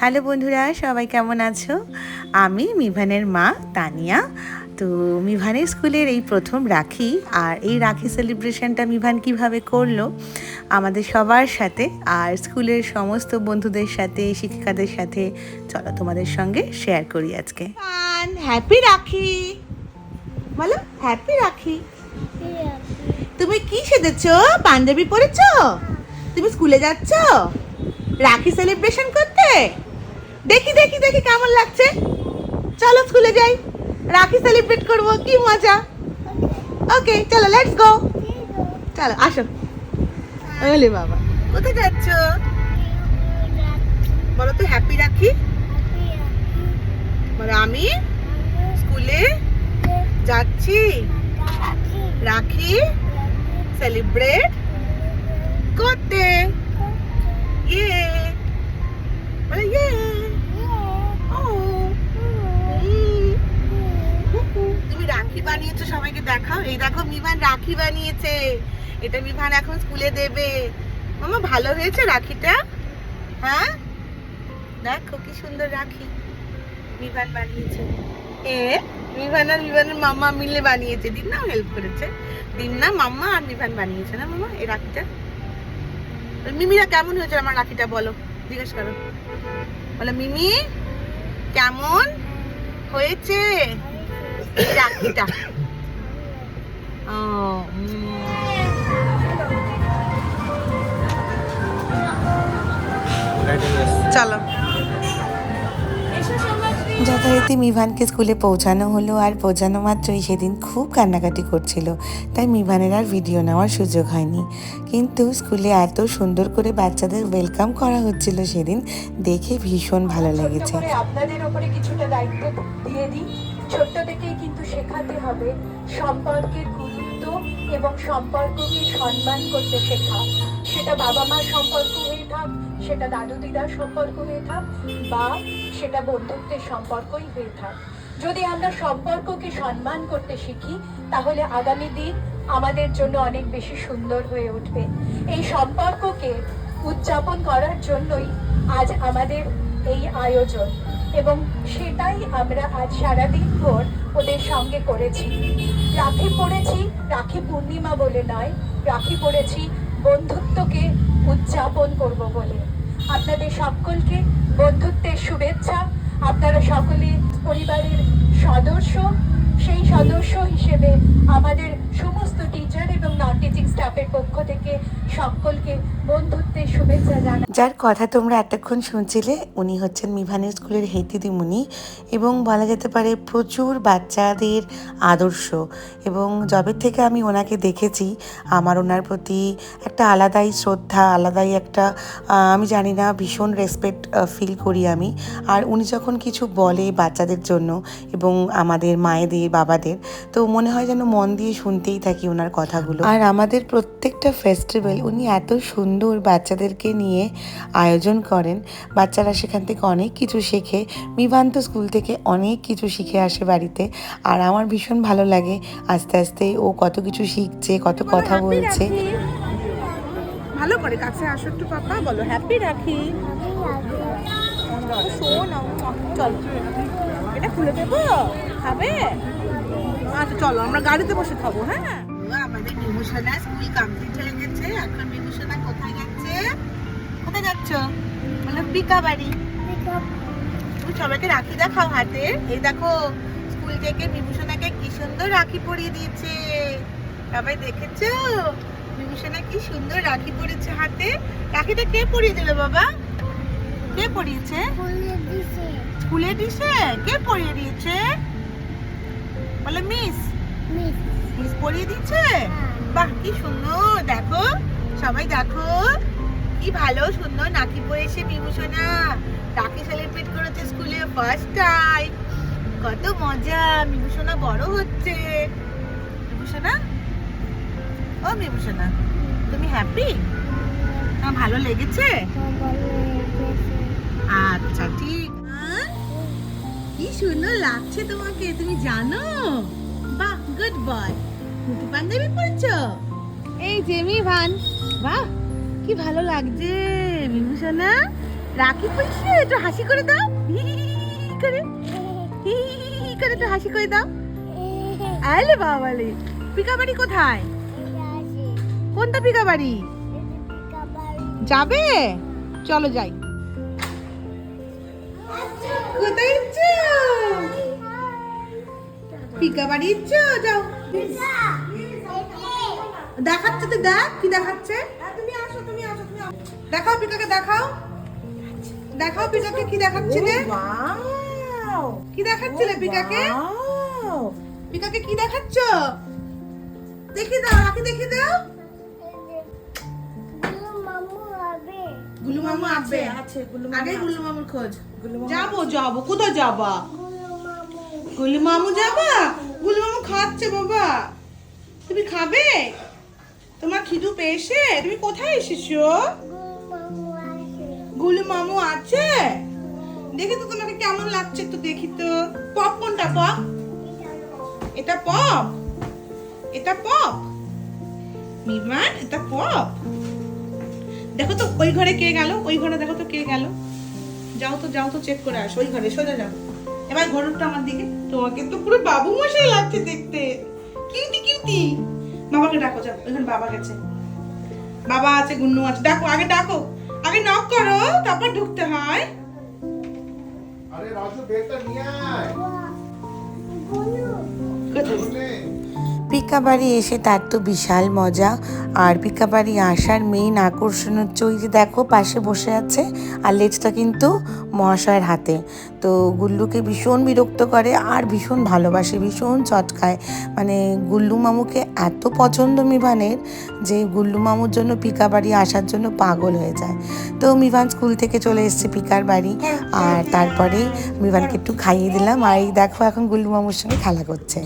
Hello বন্ধুরা, সবাই কেমন আছো? আমি মিভানের মা, তানিয়া। তো মিভানের স্কুলের এই প্রথম রাখি আর এই রাখি সেলিব্রেশনটা মিভান কীভাবে করল আমাদের সবার সাথে আর স্কুলের সমস্ত বন্ধুদের সাথে, শিক্ষিকাদের সাথে, চলো তোমাদের সঙ্গে শেয়ার করি আজকে। হ্যাপি রাখি। বলো হ্যাপি রাখি। তুমি কি সেজেছো? পাঞ্জাবি পরেছো? তুমি স্কুলে যাচ্ছ? রাখি সেলিব্রেশন করতে? দেখি দেখি দেখি কেমন লাগছে। চলো স্কুলে যাই। রাখি সেলিব্রেট করব, কি মজা। ওকে চলো লেটস গো চলো, আসো। ওলে বাবা, কোথায় যাচ্ছ? বলো তো হ্যাপি রাখি? বলো, আমি স্কুলে যাচ্ছি। রাখি সেলিব্রেট করতে। ইয়ে বলো ইয়ে ও উম। তুমি রাখি বানিয়েছো, সবাইকে দেখাও। এই দেখো, মিভান রাখি বানিয়েছে। এটা মিভান এখন স্কুলে দেবে। মামা, ভালো হয়েছে রাখিটা? হ্যাঁ? দেখো, কি সুন্দর রাখি মিভান বানিয়েছে। এ, মিভান আর মিভানের মাম্মা মিলে বানিয়েছে। দিন্নাও হেল্প করেছে। দিন্না, মাম্মা আর মিভান বানিয়েছে না মামা, এই রাখিটা? মিমিরা কেমন হয়েছে আমার রাখিটা বলো, জিজ্ঞেস করো। বলো, মিমি, কেমন? হয়েছে? এই রাখিটা ও চলো যথারীতি মিভানকে স্কুলে পৌঁছানো হলো আর পৌঁছানো মাত্রই সেদিন খুব কান্নাকাটি করছিল। তাই মিভানের আর ভিডিও নেওয়ার সুযোগ হয়নি। কিন্তু স্কুলে এত সুন্দর করে বাচ্চাদের ওয়েলকাম করা হচ্ছিল সেদিন দেখে ভীষণ ভালো লেগেছে। আপনাদের উপরে কিছুটা দায়িত্ব দিয়ে দিই। ছোট্ট থেকেই কিন্তু শেখাতে হবে। সম্পর্কের গুরুত্ব এবং সম্পর্ককে সম্মান করতে শেখা। সেটা বাবা মার সম্পর্ক হয়ে থাক, সেটা দাদু দিদার সম্পর্ক হয়ে থাক বা সেটা বন্ধুত্বের সম্পর্কই হয়ে থাক। যদি আমরা সম্পর্ককে সম্মান করতে শিখি, তাহলে আগামী দিন আমাদের জন্য অনেক বেশি সুন্দর হয়ে উঠবে। এই সম্পর্ককে উদযাপন করার জন্যই আজ আমাদের এই আয়োজন। এবং সেটাই আমরা আজ সারাদিন ভোর ওদের সঙ্গে করেছি। রাখি পড়েছি, রাখি পূর্ণিমা বলে নয়, রাখি পড়েছি বন্ধুত্বকে উদযাপন করব বলে। আপনাদের সকলকে বন্ধুত্বের শুভেচ্ছা, আপনারা সকলে পরিবারের সদস্য, সেই সদস্য হিসেবে আমাদের সমস্ত টিচার এবং নন টিচিং স্টাফের পক্ষ থেকে সকলকে বন্ধুত্বের শুভেচ্ছা জানাই। যার কথা তোমরা এতক্ষণ শুনছিলে, উনি হচ্ছেন মিভানের স্কুলের দিদিমণি এবং বলা যেতে পারে প্রচুর বাচ্চাদের আদর্শ এবং জবের থেকে আমি ওনাকে দেখেছি, আমার ওনার প্রতি একটা আলাদাই শ্রদ্ধা, আলাদাই একটা আমি জানি না, ভীষণ রেসপেক্ট ফিল করি আমি। আর উনি যখন কিছু বলে বাচ্চাদের জন্য এবং আমাদের মায়েদের, বাবাদের, তো মনে হয় যেন মন দিয়ে শুনতেই থাকি ওনার কথাগুলো। আর আমাদের প্রত্যেকটা ফেস্টিভ্যাল উনি এত সুন্দর বাচ্চাদেরকে নিয়ে আয়োজন করেন। বাচ্চারা সেখান থেকে অনেক কিছু শেখে। মিভান্ত স্কুল থেকে অনেক কিছু শিখে আসে বাড়িতে। আর আমার ভীষণ ভালো লাগে আস্তে আস্তে ও কত কিছু শিখছে কত কথা বলছে। ভালো করে কাছে আসো একটু পাপা বলো হ্যাপি রাখি। চল। এটা খুলে দেবো? খাবে? আচ্ছা চলো আমরা গাড়িতে বসে খাব হ্যাঁ? আমাদের বিভূষণা স্কুল কমপ্লিট হয়ে গেছে। এখন বিভূষণা কোথায় যাচ্ছে? কোথায় যাচ্ছ? বলো পিকা বাড়ি। তুমি সবাইকে রাখি দেখাও হাতে। এই দেখো স্কুল থেকে বিভূষণাকে কি সুন্দর রাখি পরিয়ে দিয়েছে। সবাই দেখেছ? বিভূষণা কি সুন্দর রাখি পরেছে হাতে। রাখিটা কে পরিয়ে দিল বাবা? কে পরিয়েছে? স্কুলে দিছে কে পরিয়ে দিয়েছে? বলে মিস মিস পরিয়ে দিচ্ছে বাহ কি সুন্দর। দেখো সবাই দেখো কি ভালো সুন্দর নাকি পরেছে বিভূষণা। রাখি সেলিব্রেট করেছে স্কুলে ফার্স্ট টাইম কত মজা বিভূষণা বড় হচ্ছে। বিভূষণা? ও বিভূষণা তুমি হ্যাপি ভালো লেগেছে। আচ্ছা ঠিক কি সুন্দর লাগছে তোমাকে, তুমি জানো? বাহ গুড বয় মুখি পাঞ্জাবি পরেছো? এই যে মিভান বাহ, কি ভালো লাগছে বিভূষণা রাখি পড়ছে একটু হাসি করে দাও। করে। করে একটু হাসি করে দাও। আলে বাবালে পিকা বাড়ি কোথায়? কোনটা পিকা বাড়ি যাবে? চলো যাই। কোথায়? পিকা বাড়ি যাও। দেখাচ্ছে তো দেখ কি দেখাচ্ছে। তুমি আসো তুমি আসো তুমি দেখাও পিকাকে দেখাও দেখাও পিকাকে কি দেখাচ্ছিলে কি দেখাচ্ছিলে পিকাকে পিকাকে কি দেখাচ্ছ? দেখি দাও রাখি দেখি দাও। গুলু মামু আসবে আছে গুলু আগে গুলু মামুর খোঁজ। যাব যাব কোথায় যাবা? গুলু মামু যাবা? গুলু মামু খাচ্ছে বাবা। তুমি খাবে? তোমার খিদু পেয়েছে? তুমি কোথায় এসেছ? গুলু মামু আছে। দেখি তো তোমাকে কেমন লাগছে একটু দেখি তো। পপ কোনটা, পপ? এটা পপ। এটা পপ। মিমান এটা পপ। দেখো তো, ওই ঘরে কে গেল? ওই ঘরে দেখো তো কে গেল? যাও তো যাও তো, চেক করে আসো। ওই ঘরে, সোজা যাও। এবার ঘরটা আমার দিকে। তোমাকে তো পুরো বাবু মশাই লাগছে দেখতে। Cutie cutie. বাবাকে ডাকো যাও এখানে বাবা গেছে। বাবা আছে গুন্নু আছে। ডাকো আগে ডাকো। আগে নক করো তারপর ঢুকতে হয়। আরে রাজু বেটা নিয়ে আয়। কোথায়? পিকাবাড়ি এসে তার তো বিশাল মজা। আর পিকাবাড়ি আসার মেইন আকর্ষণ হচ্ছে ওই যে দেখো, পাশে বসে আছে আর লেজটা কিন্তু মহাশয়ের হাতে। তো গুল্লুকে ভীষণ বিরক্ত করে আর ভীষণ ভালোবাসে, ভীষণ চটকায়। মানে গুল্লু মামুকে এত পছন্দ মিভানের যে গুল্লু মামুর জন্য পিকাবাড়ি আসার জন্য পাগল হয়ে যায়। তো মিভান স্কুল থেকে চলে এসেছে পিকার বাড়ি আর তারপরে মিভানকে একটু খাইয়ে দিলাম। আর এই দেখো এখন গুল্লু মামুর সঙ্গে খেলা করছে।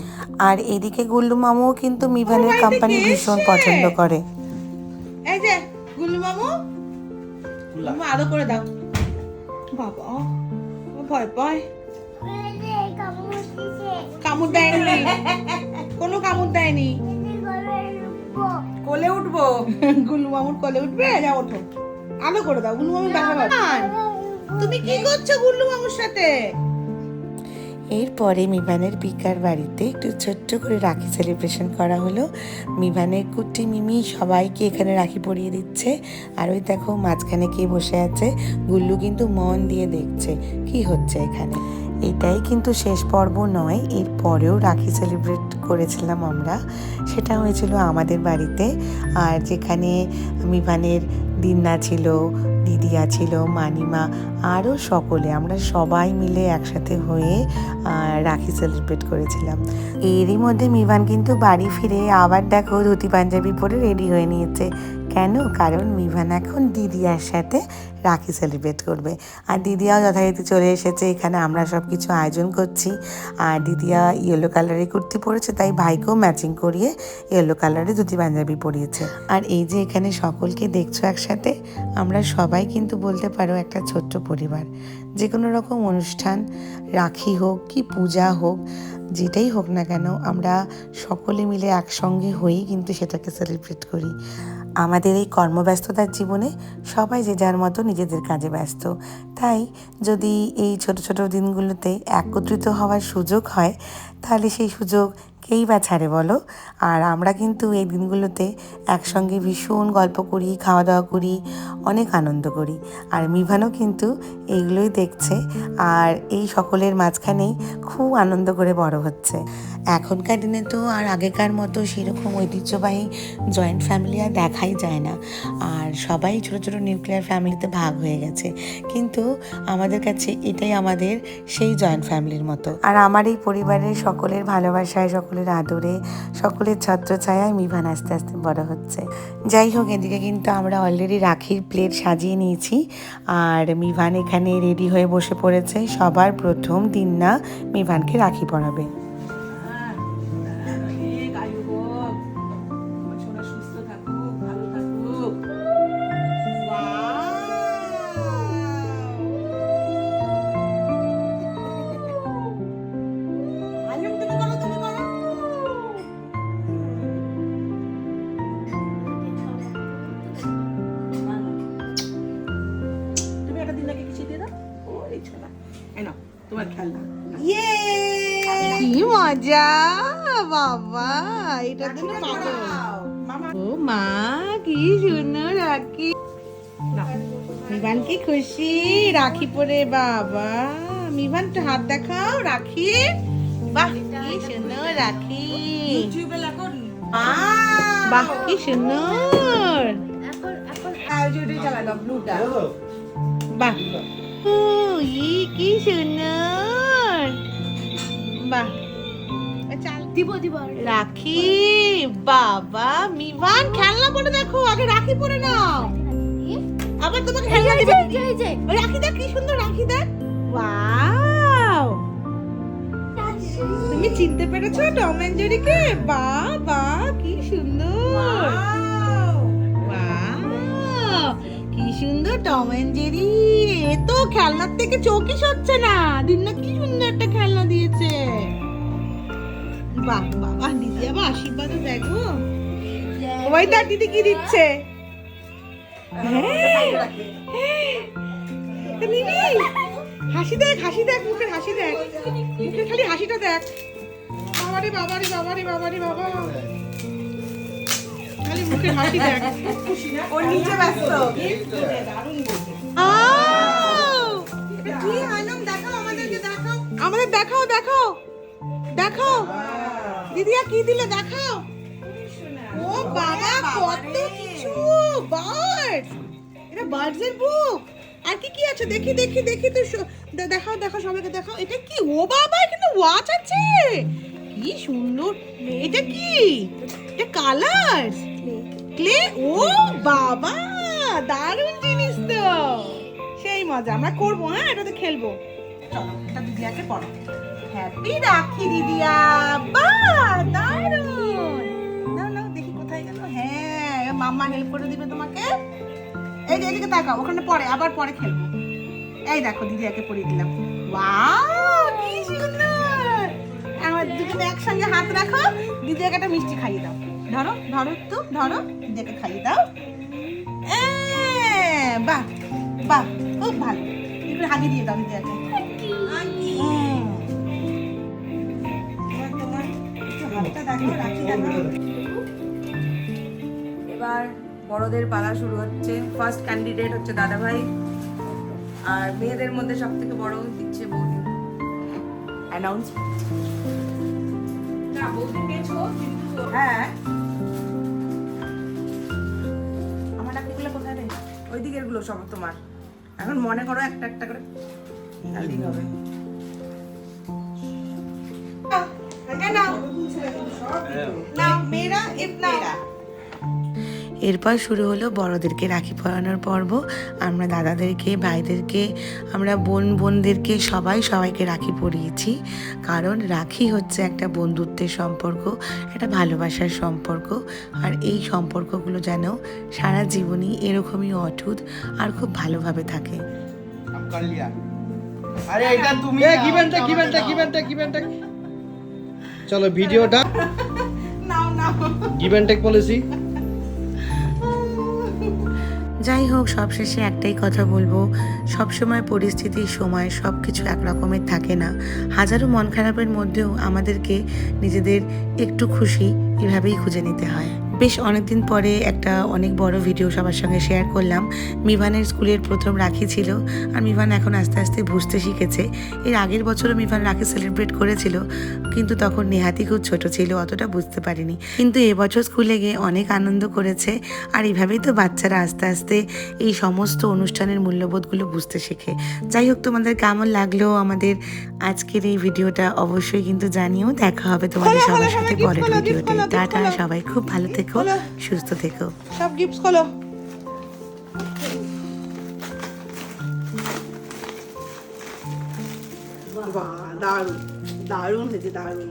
আর এদিকে গুল্লু মামুও কিন্তু মিভানের কোম্পানি ভীষণ পছন্দ করে। এই যে গুল্লু মামু। মামু আদর করে দাও। বাবা ভয় পায়। কামড় দেয়নি। কোনো কামড় দেয়নি। কোলে উঠবো। গুল্লু মামুর কোলে উঠবে যা ওঠো। আলো করে দাও গুল্লু মামুর দেখা তুমি কি করছ গুল্লু মামুর সাথে? এরপরে মিভানের পিকার বাড়িতে একটু ছোট্ট করে রাখি সেলিব্রেশন করা হলো। মিভানের কুটি মিমি সবাইকে এখানে রাখি পরিয়ে দিচ্ছে। আর ওই দেখো মাঝখানে কে বসে আছে, গুল্লু কিন্তু মন দিয়ে দেখছে, কি হচ্ছে এখানে? এটাই কিন্তু শেষ পর্ব নয় এর পরেও রাখি সেলিব্রেট করেছিলাম আমরা। সেটা হয়েছিল আমাদের বাড়িতে। আর যেখানে মিভানের দিন্না ছিল দিদিয়া ছিল মানিমা, আরও সকলে, আমরা সবাই মিলে একসাথে হয়ে রাখি সেলিব্রেট করেছিলাম। এরই মধ্যে মিভান কিন্তু বাড়ি ফিরে আবার দেখো ধুতি পাঞ্জাবি পরে রেডি হয়ে নিয়েছে। কেন? কারণ মিভান এখন দিদিয়ার সাথে রাখি সেলিব্রেট করবে। আর দিদিয়াও যথারীতি চলে এসেছে, এখানে আমরা সব কিছু আয়োজন করছি। আর দিদিয়া ইয়েলো কালারের কুর্তি পরেছে, তাই ভাইকেও ম্যাচিং করিয়ে ইয়েলো কালারের ধুতি পাঞ্জাবি পরিয়েছে। আর এই যে এখানে সকলকে দেখছ একসাথে, আমরা সবাই কিন্তু বলতে পারো একটা ছোট্ট পরিবার। যে কোনো রকম অনুষ্ঠান, রাখি হোক কি পূজা হোক, যেটাই হোক না কেন, আমরা সকলে মিলে একসঙ্গে হয়েই কিন্তু সেটাকে সেলিব্রেট করি। আমাদের এই কর্মব্যস্ততার জীবনে সবাই যে যার মতো নিজেদের কাজে ব্যস্ত। তাই যদি এই ছোট ছোট দিনগুলোতে একত্রিত হওয়ার সুযোগ হয়, তাহলে সেই সুযোগ কেই বা ছাড়ে বলো? আর আমরা কিন্তু এই দিনগুলোতে একসঙ্গে ভীষণ গল্প করি খাওয়া দাওয়া করি, অনেক আনন্দ করি। আর মিভানও কিন্তু এইগুলোই দেখছে আর এই সকলের মাঝখানেই খুব আনন্দ করে বড় হচ্ছে। এখনকার দিনে তো আর আগেকার মতো সেরকম ঐতিহ্যবাহী জয়েন্ট ফ্যামিলি আর দেখাই যায় না। আর সবাই ছোট ছোট নিউক্লিয়ার ফ্যামিলিতে ভাগ হয়ে গেছে। কিন্তু আমাদের কাছে এটাই আমাদের সেই জয়েন্ট ফ্যামিলির মতো। আর আমার এই পরিবারের সকলের ভালোবাসায়, সকলের আদরে, সকলের ছত্রছায়ায় মিভান আস্তে আস্তে বড় হচ্ছে। যাই হোক, এদিকে কিন্তু আমরা অলরেডি রাখির প্লেট সাজিয়ে নিয়েছি। আর মিভান এখানে রেডি হয়ে বসে পড়েছে। সবার প্রথম দিন না মিভানকে রাখি পরাবে। কি মজা! বাবা এটা দিলে পাগল ও মা কি সুন্দর রাখি। মিভান কি খুশি রাখি পরে বাবা। মিভান তো হাত দেখাও রাখি। বাহ কি সুন্দর রাখি। বাহ কি সুন্দর। বাহ। ও ই কি সুন্দর। বাহ দিব দিব রাখি বাবা মিভান খেলনা পরে দেখো আগে রাখি পরে নাও। আবার তোমাকে খেলনা দিবে। রাখি দেখ কি সুন্দর রাখি দেখ। ওয়াও। তুমি চিনতে পেরেছ টম এন্ড জেরিকে? বাবা কি সুন্দর! কি সুন্দর টম এন্ড জেরি। এ তো খেলনার থেকে চোখই সরছে না। দিন না কি সুন্দর একটা খেলনা দিয়েছে। বাহ বাবা দিদি আবার আশীর্বাদও দেখো ওই তার দিদি কি দিচ্ছে? হ্যাঁ। হাসি দেখ হাসি দেখ মুখের হাসি দেখ। মুখের খালি হাসিটা দেখ। বাবারে বাবারে বাবারে বাবারে বাবা খালি মুখের হাসি দেখ। ওর নিচে ব্যস্ত। আও! কি দেখাও আমাদেরকে দেখাও। আমাদের দেখাও দেখাও। দেখাও। দিদিয়া কি দিলে দেখাও। ও বাবা কত কিছু বার্ড। এটা বার্ডস এর বুক। আর কি কি আছে? দেখি দেখি দেখি তো দেখাও দেখাও সবাইকে দেখাও। এটা কি? ও বাবা এখানে ওয়াচ আছে। কি সুন্দর। এটা কি? এটা কালার ক্লে ও বাবা দারুণ জিনিস তো। মজা আমরা করব হ্যাঁ এটাতে খেলব। চলো এটা দিদিয়াকে পড়ো। হ্যাপি রাখি দিদিয়া বা দারুণ। নাও নাও দেখি কোথায় গেল। হ্যাঁ মাম্মা হেল্প করে দিবে তোমাকে। এই যে এদিকে তাকাও ওখানে পরে আবার পরে খেলব। এই দেখো দিদিয়াকে পরিয়ে দিলাম। ওয়াও কি সুন্দর! আমার দুজনে একসঙ্গে হাত রাখো। দিদিয়াকে একটা মিষ্টি খাইয়ে দাও। ধরো ধরো একটু ধরো দিদিয়াকে খাইয়ে দাও। বাহ বাহ খুব ভালো। একটু হাগি দিয়ে দাও দিদিয়াকে হুম। এবার বড়দের পালা শুরু হচ্ছে। ফার্স্ট ক্যান্ডিডেট হচ্ছে দাদাভাই। আর মেয়েদের মধ্যে সব থেকে বড় দিচ্ছে বৌদি। অ্যানাউন্সমেন্ট হ্যাঁ। আমার রাখিগুলো কোথায় ওই দিকেরগুলো সব তোমার। এখন মনে করো একটা একটা করে হবে। এরপর শুরু হলো বড়দেরকে রাখি পরানোর পর্ব। আমরা দাদাদেরকে ভাইদেরকে আমরা বোন বোনদেরকে সবাই সবাইকে রাখি পরিয়েছি। কারণ রাখি হচ্ছে একটা বন্ধুত্বের সম্পর্ক একটা ভালোবাসার সম্পর্ক। আর এই সম্পর্কগুলো যেন সারা জীবনই এরকমই অটুত আর খুব ভালোভাবে থাকে। চলো ভিডিওটা। নাও টেক পলিসি যাই হোক সবশেষে একটাই কথা বলব। সবসময় পরিস্থিতি, সময় সব কিছু একরকমের থাকে না। হাজারো মন খারাপের মধ্যেও আমাদেরকে নিজেদের একটু খুশি এভাবেই খুঁজে নিতে হয়। বেশ অনেকদিন পরে একটা অনেক বড় ভিডিও সবার সঙ্গে শেয়ার করলাম। মিভানের স্কুলের প্রথম রাখি ছিল আর মিভান এখন আস্তে আস্তে বুঝতে শিখেছে। এর আগের বছরও মিভান রাখি সেলিব্রেট করেছিল কিন্তু তখন নেহাতি খুব ছোট ছিল অতটা বুঝতে পারিনি। কিন্তু এবছর স্কুলে গিয়ে অনেক আনন্দ করেছে আর এইভাবেই তো বাচ্চারা আস্তে আস্তে এই সমস্ত অনুষ্ঠানের মূল্যবোধগুলো বুঝতে শেখে। যাই হোক তোমাদের কেমন লাগল আমাদের আজকের এই ভিডিওটা অবশ্যই কিন্তু জানিও। দেখা হবে তোমাদের খোলো, খোলো, সবার সাথে সবাই gift পরের ভিডিওতে। টাটা সবাই খুব ভালো থেকো। খোলো। সুস্থ থেকো। সব গিফটস খোলো। বাহ দারুণ দারুণ হয়েছে দারুণ।